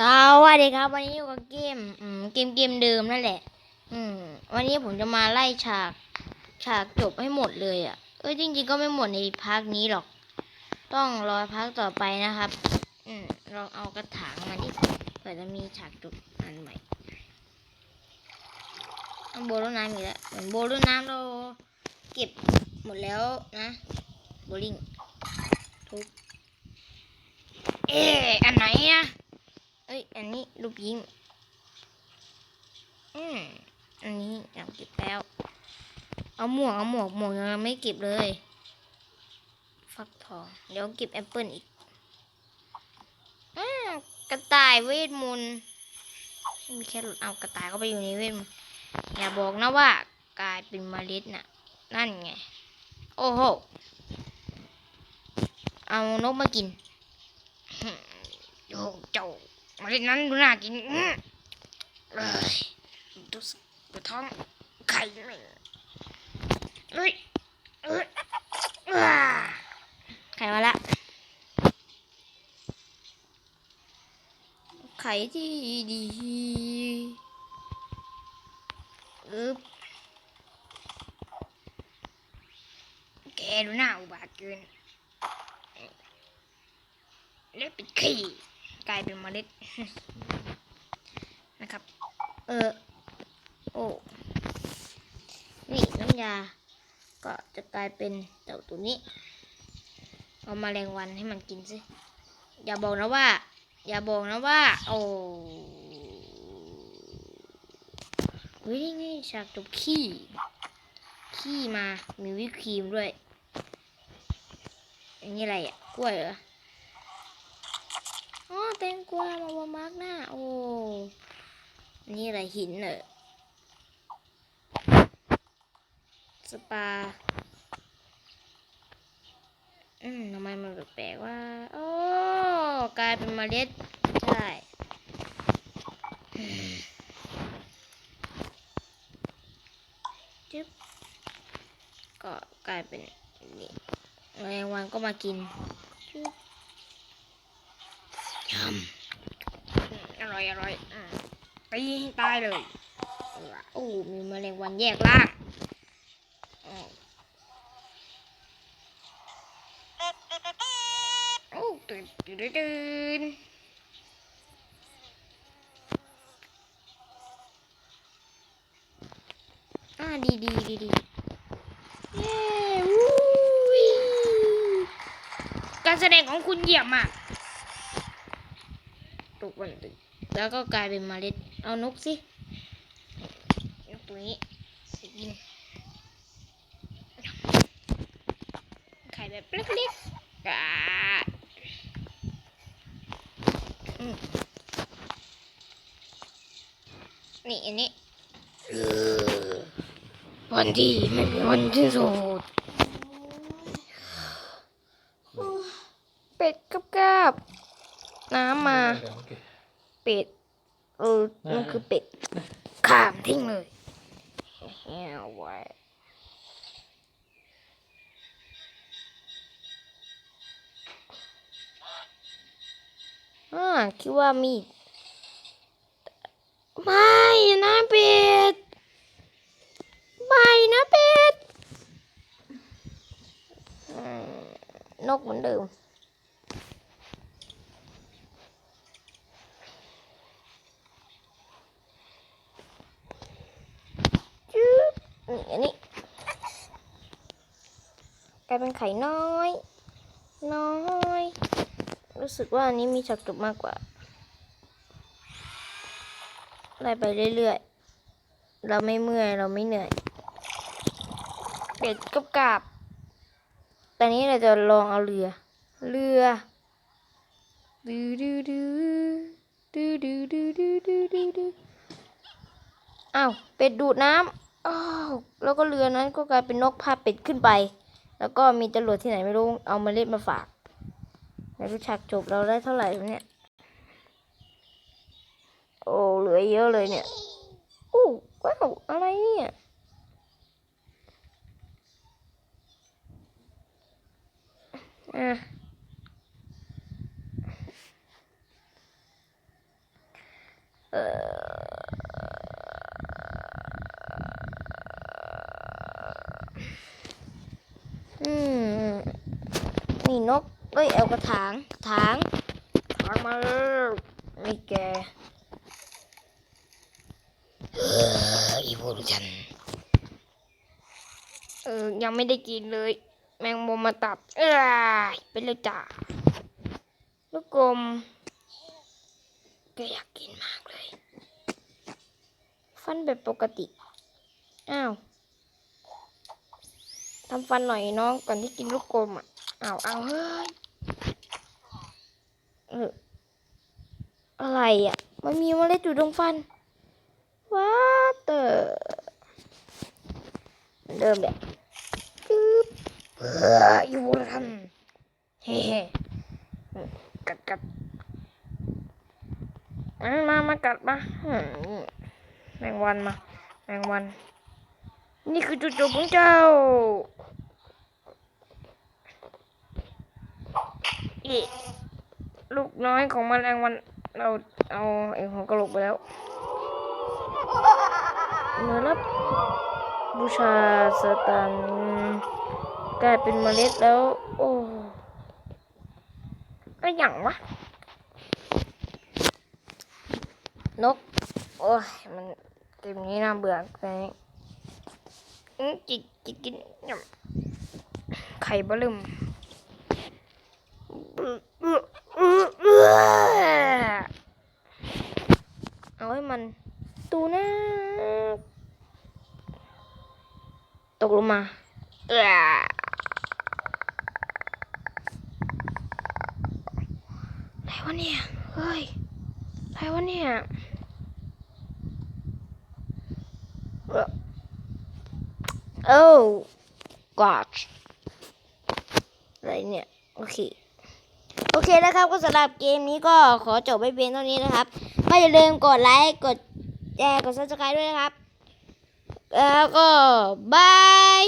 สวัสดีครับ วันนี้อยู่กับเกมเกมเกมเดิมนั่นแหละ อืม วันนี้ผมจะมาไล่ฉาก ฉากจบให้หมดเลยอะ่ะเอ้ยจริง ๆ ก็ไม่หมดในภาคนี้หรอก ต้องรอภาคต่อไปนะครับ อืมเราเอากระถางมาดิเผื่อจะมีฉากจบอันใหม่เอาโบลูน้ำอีกแล้วเหมือนโบลูน้ำเราเก็บหมดแล้วนะโบลิ่งทุบเอ๊ะ อันไหนอะเอ้ย อันนี้ลูกยิงอืม อันนี้อยากเก็บแล้ว เอาหมวก เอาหมวก หมวกยังไม่เก็บเลย ฟักทอง เดี๋ยวเก็บแอปเปิลอีกอืมกระต่ายเวทมนต์ มีแค่หลุดเอากระต่ายเข้าไปอยู่ในเวทมนต์ อย่าบอกนะว่ากลายเป็นเมล็ดน่ะ นั่นไง โอ้โห เอานกมากินโอ้เจ้า เมล่นนั้นดูน่ากินเอ้ยดูสิดูท้องไข่ไม่เอ้ยเอ้ยอ้าไข่มาละไข่ที่ดีอึบแกดูหน้าอุบาทเกินเล็บปิดขี้ กลายเป็นเมล็ดนะครับ เออโอ้นี่น้ำยา ก็จะกลายเป็นเต่าตัวนี้ เอามาแรงวันให้มันกินสิอย่าบอกนะว่า อย่าบอกนะว่า โอ้เฮ้ยนี่ฉากจบขี้ ขี้มามีวิปครีมด้วยอันนี้อะไรอะกล้วยเหรอ แตงกวามาวามาร์กหน้า โอ้ นี่อะไรหินเหรอสปา อืมทำไมมันแปลกว่า โอ้ กลายเป็นเมล็ด ใช่จึ๊บ ก็กลายเป็นนี่แมลงวันก็มากิน อร่อยอร่อยอืมตีให้ตายเลยโอ้มีแมลงวันแยกล่างโอ้ตื่นตื่นตื่นอ่าดีดีดีดีเย้วู้ยการแสดงของคุณเยี่ยมมาก ตกวันแล้วก็กลายเป็นเมล็ด เอานกสินกตัวนี้สิกินไข่แบบเล็กๆกานี่อันนี้วันที่ไม่มีวันที่สุดเป็ดกับกาบ น้ำมาเป็ดเออมันคือเป็ดข้ามทิ้งเลยแหวไว้อ่าคิดว่ามีดไม่นะเป็ดไม่นะเป็ดอืมนกเหมือนเดิม จึ๊บนี่อันนี้ กลายเป็นไข่น้อย น้อย รู้สึกว่าอันนี้มีฉากจบมากกว่าไล่ไปเรื่อยๆ เราไม่เมื่อยเราไม่เหนื่อยเป็ดกับกาบตอนนี้เราจะลองเอาเรือ เรือดูดูดูดูดูดูดูดูดูดูอ้าวเป็ดดูดน้ำอ้าวแล้วก็เรือนั้นก็กลายเป็นนกพาเป็ดขึ้นไป แล้วก็มีจรวดที่ไหนไม่รู้เอามาเล็ดมาฝากในรู้ฉากจบเราได้เท่าไหร่เนี่ย โอ้เหลือเยอะเลยเนี่ยโอ้ว้าวอะไรเนี่ยอะออ มนี่นกเอ้ยเอากระถางกระถางกระถางมาแล้วนี่แกเอออีพวกฉันเออยังไม่ได้กินเลย แมงมุมมาตับ เอ้ยเป็นเลยจ้าลูกกลมก็อยากกินมากเลย ฟันแบบปกติ อ้าว ทำฟันหน่อยน้องก่อนที่กินลูกกลมอะ เอาเอาเฮ้ยเอออะไรอะ มันมีเมล็ดอยู่ตรงฟัน ว้าเตอเดิมแหละกึ๊บอยู่บนทันเฮ้ๆกัดกัดมามากัดมาแมงวันมา แมงวัน นี่คือจุดจบของเจ้า อีลูกน้อยของแมลงวันเราเอาไอ้หัวกะโหลกไปแล้วเนื้อรับบูชาสตันกลายเป็นเมล็ดแล้ว โอ้ก็อย่างวะ นก โอ้ย มันเกมนี้น่าเบื่อไงอื้อจิกจิกกินยำไข่บะลึมเอาให้มัน ตูนะตกลงมา เอ้ออะไร วะเนี่ยเฮ้ยอะไรวะเนี่ยโอ้ gosh อะไรเนี่ย โอเค โอเคนะครับ ก็สำหรับเกมนี้ก็ขอจบไปเพียงเท่านี้นะครับ ก็อย่าลืมกดไลค์ กดแชร์ กด subscribe ด้วยนะครับ แล้วก็บาย